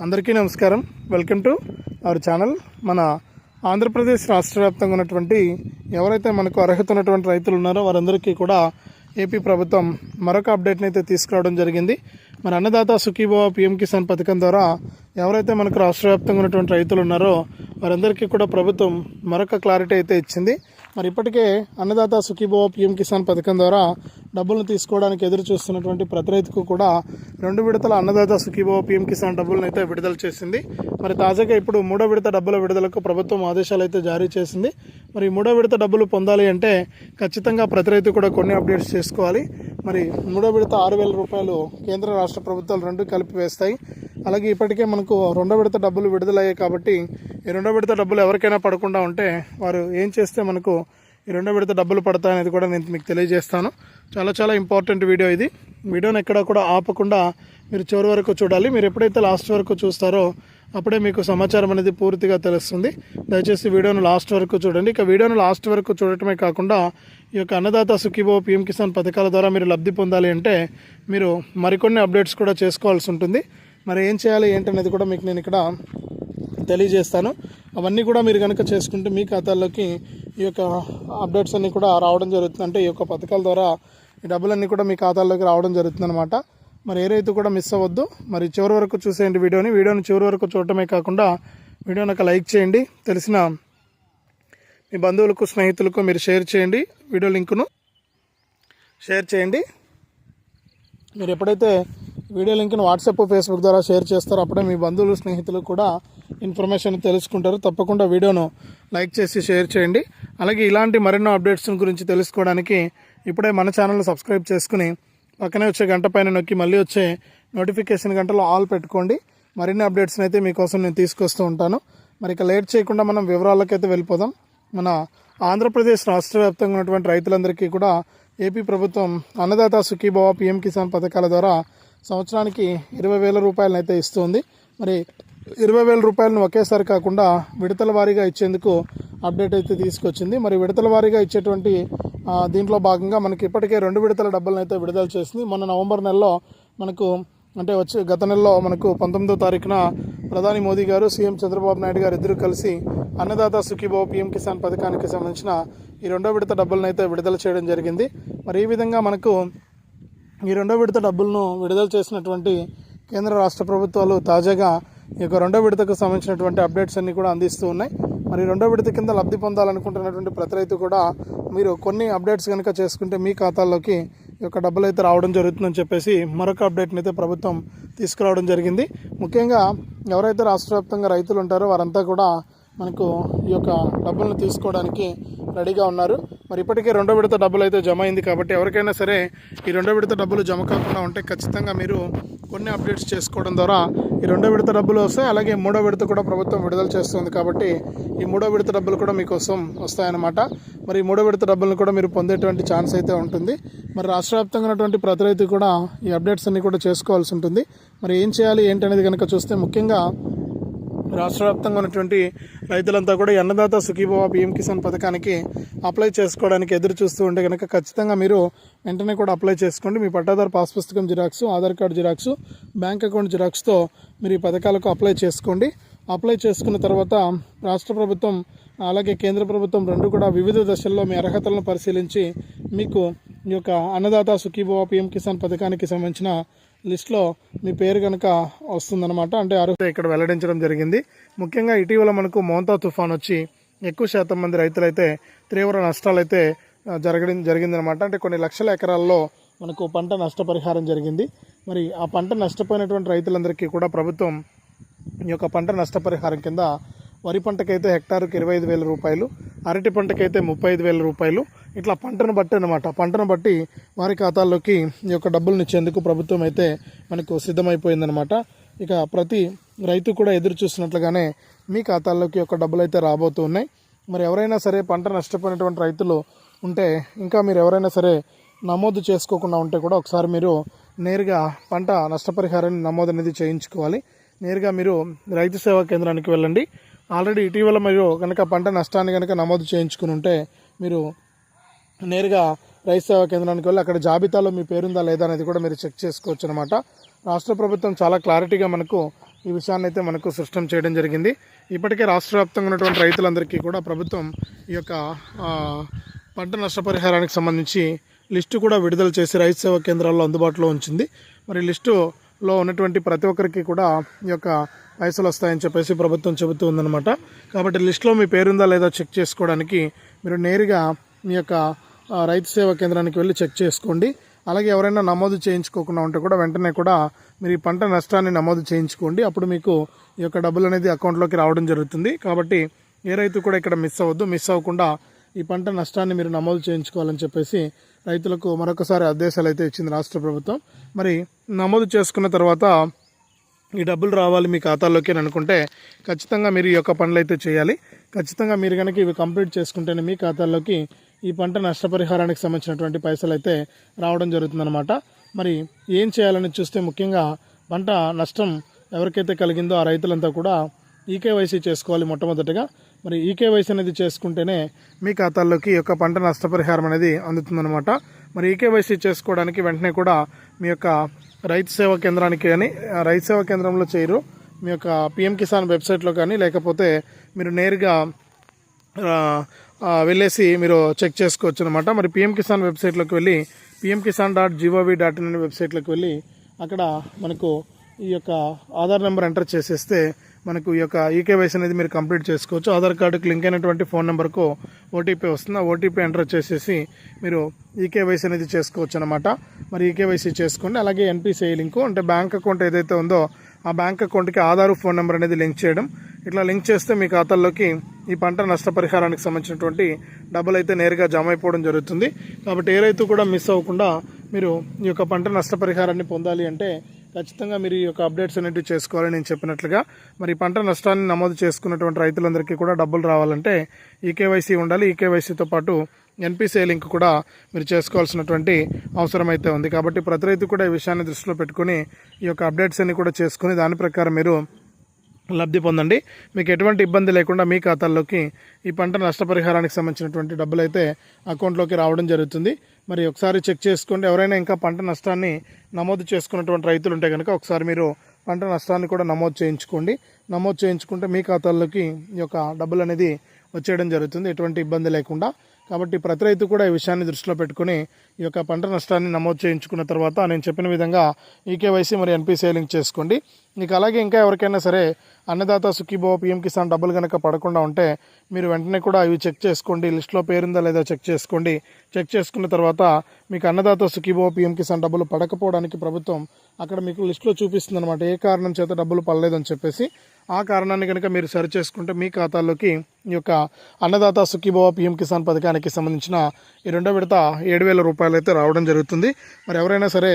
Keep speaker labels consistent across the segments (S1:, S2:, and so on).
S1: అందరికీ నమస్కారం. Welcome to our channel మన ఆంధ్రప్రదేశ్ రాష్ట్ర వ్యాప్తంగా ఉన్నటువంటి ఎవరైతే మనకు అర్హత ఉన్నటువంటి రైతులు ఉన్నారో వారందరికీ కూడా ఏపీ ప్రభుత్వం మరొక అప్డేట్ని అయితే తీసుకురావడం జరిగింది. మరి అన్నదాత సుఖీభవ పిఎం కిసాన్ పథకం ద్వారా ఎవరైతే మనకు రాష్ట్ర వ్యాప్తంగా ఉన్నటువంటి రైతులు ఉన్నారో వారందరికీ కూడా ప్రభుత్వం మరొక క్లారిటీ అయితే ఇచ్చింది. మరి ఇప్పటికే అన్నదాత సుఖీభవ పిఎం కిసాన్ పథకం ద్వారా డబ్బులను తీసుకోవడానికి ఎదురు చూస్తున్నటువంటి ప్రతి రైతుకు కూడా రెండు విడతల అన్నదాత సుఖీభవ పిఎం కిసాన్ డబ్బులను అయితే విడుదల చేసింది. మరి తాజాగా ఇప్పుడు మూడో విడత డబ్బుల విడుదలకు ప్రభుత్వం ఆదేశాలు అయితే జారీ చేసింది. మరి మూడో విడత డబ్బులు పొందాలి అంటే ఖచ్చితంగా ప్రతి రైతు కూడా కొన్ని అప్డేట్స్ చేసుకోవాలి. మరి మూడో విడత ఆరు వేల రూపాయలు కేంద్ర రాష్ట్ర ప్రభుత్వాలు రెండు కలిపి వేస్తాయి అలాగే ఇప్పటికే మనకు రెండో విడత డబ్బులు విడుదలయ్యాయి కాబట్టి ఈ రెండో విడత డబ్బులు ఎవరికైనా పడకుండా ఉంటే వారు ఏం చేస్తే మనకు ఈ రెండో విడత డబ్బులు పడతాయనేది కూడా నేను మీకు తెలియజేస్తాను. చాలా చాలా ఇంపార్టెంట్ వీడియో ఇది. వీడియోని ఎక్కడ కూడా ఆపకుండా మీరు చివరి వరకు చూడాలి. మీరు ఎప్పుడైతే లాస్ట్ వరకు చూస్తారో అప్పుడే మీకు సమాచారం అనేది పూర్తిగా తెలుస్తుంది. దయచేసి వీడియోను లాస్ట్ వరకు చూడండి. ఇక వీడియోను లాస్ట్ వరకు చూడటమే కాకుండా ఈ యొక్క అన్నదాత సుఖీభో పిఎం కిసాన్ పథకాల ద్వారా మీరు లబ్ధి పొందాలి అంటే మీరు మరికొన్ని అప్డేట్స్ కూడా చేసుకోవాల్సి ఉంటుంది. మరి ఏం చేయాలి ఏంటనేది కూడా మీకు నేను ఇక్కడ తెలియజేస్తాను. అవన్నీ కూడా మీరు కనుక చేసుకుంటే మీ ఖాతాల్లోకి ఈ యొక్క అప్డేట్స్ అన్నీ కూడా రావడం జరుగుతుంది. అంటే ఈ యొక్క పథకాల ద్వారా ఈ డబ్బులన్నీ కూడా మీ ఖాతాల్లోకి రావడం జరుగుతుంది అనమాట మరి ఏ రైతు కూడా మిస్ అవ్వద్దు. మరి చివరి వరకు చూసేయండి వీడియోని. వీడియోని చివరి వరకు చూడటమే కాకుండా వీడియోని ఒక లైక్ చేయండి. తెలిసిన మీ బంధువులకు స్నేహితులకు మీరు షేర్ చేయండి. వీడియో లింకును షేర్ చేయండి. మీరు ఎప్పుడైతే వీడియో లింక్ను వాట్సాప్ ఫేస్బుక్ ద్వారా షేర్ చేస్తారు. అప్పుడే మీ బంధువులు స్నేహితులు కూడా ఇన్ఫర్మేషన్ తెలుసుకుంటారు. తప్పకుండా వీడియోను లైక్ చేసి షేర్ చేయండి. అలాగే ఇలాంటి మరెన్నో అప్డేట్స్ గురించి తెలుసుకోవడానికి ఇప్పుడే మన ఛానల్ సబ్స్క్రైబ్ చేసుకుని పక్కనే వచ్చే గంట పైన నొక్కి మళ్ళీ వచ్చే నోటిఫికేషన్ గంటలో ఆల్ పెట్టుకోండి. మరిన్ని అప్డేట్స్ని అయితే మీకోసం నేను తీసుకొస్తూ ఉంటాను. మరి ఇక లేట్ చేయకుండా మనం వివరాలకైతే వెళ్ళిపోదాం. మన ఆంధ్రప్రదేశ్ రాష్ట్ర వ్యాప్తంగా ఉన్నటువంటి రైతులందరికీ కూడా ఏపీ ప్రభుత్వం అన్నదాత సుఖీభవ పిఎం కిసాన్ పథకాల ద్వారా సంవత్సరానికి ఇరవై వేల రూపాయలను అయితే ఇస్తుంది. మరి ఇరవై వేల రూపాయలను ఒకేసారి కాకుండా విడతల వారీగా ఇచ్చేందుకు అప్డేట్ అయితే తీసుకొచ్చింది. మరి విడతల వారీగా ఇచ్చేటువంటి దీంట్లో భాగంగా మనకి ఇప్పటికే రెండు విడతల డబ్బులను అయితే విడుదల చేసింది. మొన్న నవంబర్ నెలలో మనకు అంటే వచ్చే గత నెలలో మనకు పంతొమ్మిదో తారీఖున ప్రధాని మోదీ గారు సీఎం చంద్రబాబు నాయుడు గారు ఇద్దరు కలిసి అన్నదాత సుఖీభావ పిఎం కిసాన్ పథకానికి సంబంధించిన ఈ రెండో విడత డబ్బులను అయితే విడుదల చేయడం జరిగింది. మరి ఈ విధంగా మనకు ఈ రెండో విడత డబ్బులను విడుదల చేసినటువంటి కేంద్ర రాష్ట్ర ప్రభుత్వాలు తాజాగా ఈ యొక్క రెండో విడతకు సంబంధించినటువంటి అప్డేట్స్ అన్నీ కూడా అందిస్తూ ఉన్నాయి. మరి రెండో విడత కింద లబ్ధి పొందాలనుకుంటున్నటువంటి ప్రతి రైతు కూడా మీరు కొన్ని అప్డేట్స్ కనుక చేసుకుంటే మీ ఖాతాల్లోకి ఈ యొక్క డబ్బులు అయితే రావడం జరుగుతుందని చెప్పేసి మరొక అప్డేట్ని అయితే ప్రభుత్వం తీసుకురావడం జరిగింది. ముఖ్యంగా ఎవరైతే రాష్ట్ర వ్యాప్తంగా రైతులు ఉంటారో వారంతా కూడా మనకు ఈ యొక్క డబ్బులను తీసుకోవడానికి రెడీగా ఉన్నారు. మరి ఇప్పటికే రెండో విడత డబ్బులు అయితే జమ అయింది కాబట్టి ఎవరికైనా సరే ఈ రెండో విడత డబ్బులు జమ కాకుండా ఉంటే ఖచ్చితంగా మీరు కొన్ని అప్డేట్స్ చేసుకోవడం ద్వారా ఈ రెండో విడత డబ్బులు వస్తాయి. అలాగే మూడో విడత కూడా ప్రభుత్వం విడుదల చేస్తుంది కాబట్టి ఈ మూడో విడత డబ్బులు కూడా మీకోసం వస్తాయన్నమాట. మరి ఈ మూడో విడత డబ్బులను కూడా మీరు పొందేటువంటి ఛాన్స్ అయితే ఉంటుంది. మరి రాష్ట్ర వ్యాప్తంగా ఉన్నటువంటి ప్రతి రైతు కూడా ఈ అప్డేట్స్ అన్ని కూడా చేసుకోవాల్సి ఉంటుంది. మరి ఏం చేయాలి ఏంటనేది కనుక చూస్తే ముఖ్యంగా రాష్ట్ర వ్యాప్తంగా ఉన్నటువంటి రైతులంతా కూడా ఈ అన్నదాత సుఖీభవ పిఎం కిసాన్ పథకానికి అప్లై చేసుకోవడానికి ఎదురు చూస్తూ ఉంటే కనుక ఖచ్చితంగా మీరు వెంటనే కూడా అప్లై చేసుకోండి. మీ పట్టాదారు పాస్ పుస్తకం xerox Aadhaar card xerox bank account జిరాక్స్తో మీరు ఈ పథకాలకు అప్లై చేసుకోండి. అప్లై చేసుకున్న తర్వాత రాష్ట్ర ప్రభుత్వం అలాగే కేంద్ర ప్రభుత్వం రెండు కూడా వివిధ దశల్లో మీ అర్హతలను పరిశీలించి మీకు ఈ యొక్క అన్నదాత సుఖీభవ పిఎం కిసాన్ పథకానికి సంబంధించిన లిస్ట్లో మీ పేరు కనుక వస్తుందన్నమాట. అంటే అర్హత ఇక్కడ వెల్లడించడం జరిగింది. ముఖ్యంగా ఇటీవల మనకు మోంతా తుఫాన్ వచ్చి ఎక్కువ శాతం మంది రైతులైతే తీవ్ర నష్టాలైతే జరగడం జరిగిందనమాట అంటే కొన్ని లక్షల ఎకరాల్లో మనకు పంట నష్టపరిహారం జరిగింది. మరి ఆ పంట నష్టపోయినటువంటి రైతులందరికీ కూడా ప్రభుత్వం ఈ యొక్క పంట నష్టపరిహారం కింద వరి పంటకైతే హెక్టార్కి ఇరవై ఐదు వేల రూపాయలు అరటి పంటకైతే ముప్పై ఐదు వేల రూపాయలు. ఇట్లా పంటను బట్టి అనమాట పంటను బట్టి వారి ఖాతాల్లోకి ఈ యొక్క డబ్బులను ఇచ్చేందుకు ప్రభుత్వం అయితే మనకు సిద్ధమైపోయిందనమాట ఇక ప్రతి రైతు కూడా ఎదురు చూస్తున్నట్లుగానే మీ ఖాతాల్లోకి యొక్క డబ్బులు అయితే రాబోతూ ఉన్నాయి. మరి ఎవరైనా సరే పంట నష్టపోయినటువంటి రైతులు ఉంటే ఇంకా మీరు ఎవరైనా సరే నమోదు చేసుకోకుండా ఉంటే కూడా ఒకసారి మీరు నేరుగా పంట నష్టపరిహారాన్ని నమోదు అనేది చేయించుకోవాలి. నేరుగా మీరు రైతు సేవా కేంద్రానికి వెళ్ళండి. ఆల్రెడీ ఇటీవల మీరు కనుక పంట నష్టాన్ని కనుక నమోదు చేయించుకుని ఉంటే మీరు నేరుగా రైతు సేవా కేంద్రానికి వెళ్ళి అక్కడ జాబితాలో మీ పేరుందా లేదా అనేది కూడా మీరు చెక్ చేసుకోవచ్చు అనమాట రాష్ట్ర ప్రభుత్వం చాలా క్లారిటీగా మనకు ఈ విషయాన్ని అయితే మనకు సృష్టం చేయడం జరిగింది. ఇప్పటికే రాష్ట్ర వ్యాప్తంగా ఉన్నటువంటి రైతులందరికీ కూడా ప్రభుత్వం ఈ యొక్క పంట నష్టపరిహారానికి సంబంధించి లిస్టు కూడా విడుదల చేసి రైతు సేవా కేంద్రాల్లో అందుబాటులో ఉంచింది. మరి లిస్టులో ఉన్నటువంటి ప్రతి ఒక్కరికి కూడా ఈ యొక్క పైసలు వస్తాయని చెప్పేసి ప్రభుత్వం చెబుతూ ఉందన్నమాట. కాబట్టి లిస్టులో మీ పేరుందా లేదా చెక్ చేసుకోవడానికి మీరు నేరుగా మీ యొక్క రైతు సేవా కేంద్రానికి వెళ్ళి చెక్ చేసుకోండి. అలాగే ఎవరైనా నమోదు చేయించుకోకుండా ఉంటే కూడా వెంటనే కూడా మీరు ఈ పంట నష్టాన్ని నమోదు చేయించుకోండి. అప్పుడు మీకు ఈ యొక్క డబ్బులు అనేది అకౌంట్లోకి రావడం జరుగుతుంది. కాబట్టి ఏ రైతు కూడా ఇక్కడ మిస్ అవ్వద్దు. మిస్ అవ్వకుండా ఈ పంట నష్టాన్ని మీరు నమోదు చేయించుకోవాలని చెప్పేసి రైతులకు మరొకసారి ఆదేశాలు అయితే ఇచ్చింది రాష్ట్ర ప్రభుత్వం. మరి నమోదు చేసుకున్న తర్వాత ఈ డబ్బులు రావాలి మీ ఖాతాలోకి అని అనుకుంటే ఖచ్చితంగా మీరు ఈ యొక్క పనులు అయితే చేయాలి. ఖచ్చితంగా మీరు కనుక ఇవి కంప్లీట్ చేసుకుంటేనే మీ ఖాతాల్లోకి ఈ పంట నష్టపరిహారానికి సంబంధించినటువంటి పైసలు అయితే రావడం జరుగుతుందన్నమాట. మరి ఏం చేయాలని చూస్తే ముఖ్యంగా పంట నష్టం ఎవరికైతే కలిగిందో ఆ రైతులంతా కూడా ఈకేవైసీ చేసుకోవాలి మొట్టమొదటిగా. మరి ఈకేవైసీ అనేది చేసుకుంటేనే మీ ఖాతాల్లోకి ఈ యొక్క పంట నష్టపరిహారం అనేది అందుతుందన్నమాట. మరి ఈకేవైసీ చేసుకోవడానికి వెంటనే కూడా మీ యొక్క రైతు సేవా కేంద్రానికి కానీ రైతు సేవా కేంద్రంలో చేయరు. మీ యొక్క పిఎం కిసాన్ వెబ్సైట్లో కానీ లేకపోతే మీరు నేరుగా వెళ్ళేసి మీరు చెక్ చేసుకోవచ్చు అనమాట మరి పిఎం కిసాన్ వెబ్సైట్లోకి వెళ్ళి PM Kisan dot gov dot in అనే వెబ్సైట్లోకి వెళ్ళి అక్కడ మనకు ఈ యొక్క ఆధార్ నెంబర్ ఎంటర్ చేసేస్తే మనకు ఈ యొక్క ఈకేవైసీ అనేది మీరు కంప్లీట్ చేసుకోవచ్చు. ఆధార్ కార్డుకి లింక్ అయినటువంటి ఫోన్ నెంబర్కు ఓటీపీ వస్తుంది. ఆ ఓటీపీ ఎంటర్ చేసేసి మీరు ఈకేవైసీ అనేది చేసుకోవచ్చు అనమాట మరి ఈకేవైసీ చేసుకోండి. అలాగే ఎన్పిసిఐ లింకు అంటే బ్యాంక్ అకౌంట్ ఏదైతే ఉందో ఆ బ్యాంక్ అకౌంట్కి ఆధార్ ఫోన్ నెంబర్ అనేది లింక్ చేయడం. ఇట్లా లింక్ చేస్తే మీ ఖాతాల్లోకి ఈ పంట నష్టపరిహారానికి సంబంధించినటువంటి డబ్బులు అయితే నేరుగా జమ అయిపోవడం జరుగుతుంది. కాబట్టి ఏ రైతు కూడా మిస్ అవ్వకుండా మీరు ఈ యొక్క పంట నష్టపరిహారాన్ని పొందాలి అంటే ఖచ్చితంగా మీరు ఈ యొక్క అప్డేట్స్ అనేవి చేసుకోవాలని నేను చెప్పినట్లుగా. మరి పంట నష్టాన్ని నమోదు చేసుకున్నటువంటి రైతులందరికీ కూడా డబ్బులు రావాలంటే ఈ కేవైసీ ఉండాలి. ఈ కేవైసీతో పాటు ఎన్పిసిఐ లింక్ కూడా మీరు చేసుకోవాల్సినటువంటి అవసరం అయితే ఉంది. కాబట్టి ప్రతి రైతు కూడా ఈ విషయాన్ని దృష్టిలో పెట్టుకుని ఈ యొక్క అప్డేట్స్ అన్ని కూడా చేసుకుని దాని ప్రకారం మీరు లబ్ధి పొందండి. మీకు ఎటువంటి ఇబ్బంది లేకుండా మీ ఖాతాల్లోకి ఈ పంట నష్టపరిహారానికి సంబంధించినటువంటి డబ్బులు అయితే అకౌంట్లోకి రావడం జరుగుతుంది. మరి ఒకసారి చెక్ చేసుకోండి. ఎవరైనా ఇంకా పంట నష్టాన్ని నమోదు చేసుకున్నటువంటి రైతులు ఉంటే కనుక ఒకసారి మీరు పంట నష్టాన్ని కూడా నమోదు చేయించుకోండి. నమోదు చేయించుకుంటే మీ ఖాతాల్లోకి ఈ యొక్క డబ్బులు అనేది వచ్చేయడం జరుగుతుంది. ఎటువంటి ఇబ్బంది లేకుండా. కాబట్టి ప్రతి రైతు కూడా ఈ విషయాన్ని దృష్టిలో పెట్టుకుని ఈ యొక్క పంట నష్టాన్ని నమోదు చేయించుకున్న తర్వాత నేను చెప్పిన విధంగా ఈకేవైసీ మరి ఎన్పిసిఐ లింక్ చేసుకోండి. మీకు అలాగే ఇంకా ఎవరికైనా సరే అన్నదాత సుఖీభవ పిఎం కిసాన్ డబ్బులు కనుక పడకుండా ఉంటే మీరు వెంటనే కూడా ఇవి చెక్ చేసుకోండి. లిస్ట్లో పేరుందా లేదా చెక్ చేసుకోండి. చెక్ చేసుకున్న తర్వాత మీకు అన్నదాత సుఖీభవ పిఎం కిసాన్ డబ్బులు పడకపోవడానికి ప్రభుత్వం అక్కడ మీకు లిస్ట్లో చూపిస్తుంది అనమాట ఏ కారణం చేత డబ్బులు పడలేదని చెప్పేసి ఆ కారణాన్ని కనుక మీరు సరి చేసుకుంటే మీ ఖాతాల్లోకి ఈ యొక్క అన్నదాత సుఖీభవ పిఎం కిసాన్ పథకానికి సంబంధించిన ఈ రెండో విడత ఏడు వేల రూపాయలు అయితే రావడం జరుగుతుంది. మరి ఎవరైనా సరే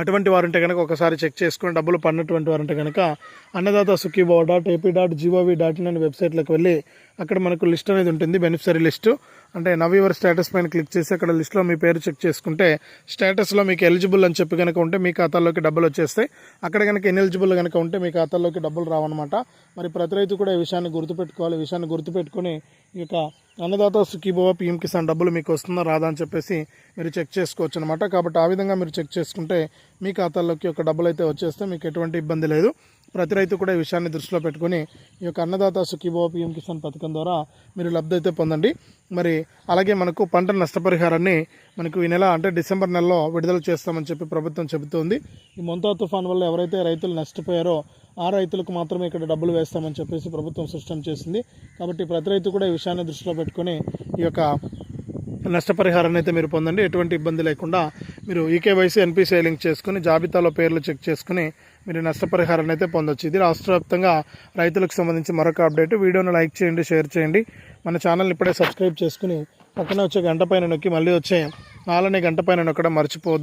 S1: అటువంటి వారంటే కనుక ఒకసారి చెక్ చేసుకుని డబ్బులు పడినటువంటి వారంటే కనుక Annadata Sukhibhava dot AP dot gov dot in అనే వెబ్సైట్లోకి వెళ్ళి అక్కడ మనకు లిస్ట్ అనేది ఉంటుంది బెనిఫిషరీ లిస్టు. అంటే నవ్ యువర్ స్టేటస్ పైన క్లిక్ చేసి అక్కడ లిస్ట్లో మీ పేరు చెక్ చేసుకుంటే స్టేటస్లో మీకు ఎలిజిబుల్ అని చెప్పి కనుక ఉంటే మీ ఖాతాలోకి డబ్బులు వచ్చేస్తాయి. అక్కడ కనుక ఎలిజిబుల్ కనుక ఉంటే మీ ఖాతాలోకి డబ్బులు రావన్నమాట. మరి ప్రతి రైతు కూడా ఈ విషయాన్ని గుర్తుపెట్టుకోవాలి. ఈ విషయాన్ని గుర్తుపెట్టుకొని ఈ యొక్క అన్నదాత సుఖీభవ పిఎం కిసాన్ డబ్బులు మీకు వస్తుందా? రాదా అని చెప్పేసి మీరు చెక్ చేసుకోవచ్చు అనమాట కాబట్టి ఆ విధంగా మీరు చెక్ చేసుకుంటే మీ ఖాతాల్లోకి ఒక డబ్బులు అయితే వచ్చేస్తే మీకు ఎటువంటి ఇబ్బంది లేదు. ప్రతి రైతు కూడా ఈ విషయాన్ని దృష్టిలో పెట్టుకుని ఈ యొక్క అన్నదాత సుఖీభవ పిఎం కిసాన్ పథకం ద్వారా మీరు లబ్ధి అయితే పొందండి. మరి అలాగే మనకు పంట నష్టపరిహారాన్ని మనకు ఈ నెల అంటే డిసెంబర్ నెలలో విడుదల చేస్తామని చెప్పి ప్రభుత్వం చెబుతోంది. ఈ మొంతా తుఫాన్ వల్ల ఎవరైతే రైతులు నష్టపోయారో ఆ రైతులకు మాత్రమే ఇక్కడ డబ్బులు వేస్తామని చెప్పేసి ప్రభుత్వం స్పష్టం చేసింది. కాబట్టి ప్రతి రైతు కూడా ఈ విషయాన్ని దృష్టిలో పెట్టుకుని ఈ యొక్క నష్టపరిహారాన్ని అయితే మీరు పొందండి. ఎటువంటి ఇబ్బంది లేకుండా మీరు ఈకేవైసీ ఎన్పిసిఐ లింక్ చేసుకుని జాబితాలో పేర్లు చెక్ చేసుకుని మీరు నష్టపరిహారాన్ని అయితే పొందొచ్చు. ఇది రాష్ట్ర వ్యాప్తంగా రైతులకు సంబంధించి మరొక అప్డేట్. వీడియోను లైక్ చేయండి షేర్ చేయండి. మన ఛానల్ని ఇప్పుడే సబ్స్క్రైబ్ చేసుకుని పక్కన వచ్చే గంట పైన నొక్కి మళ్ళీ వచ్చే నాలుగు గంట పైన నొక్కడం మర్చిపోవద్దు.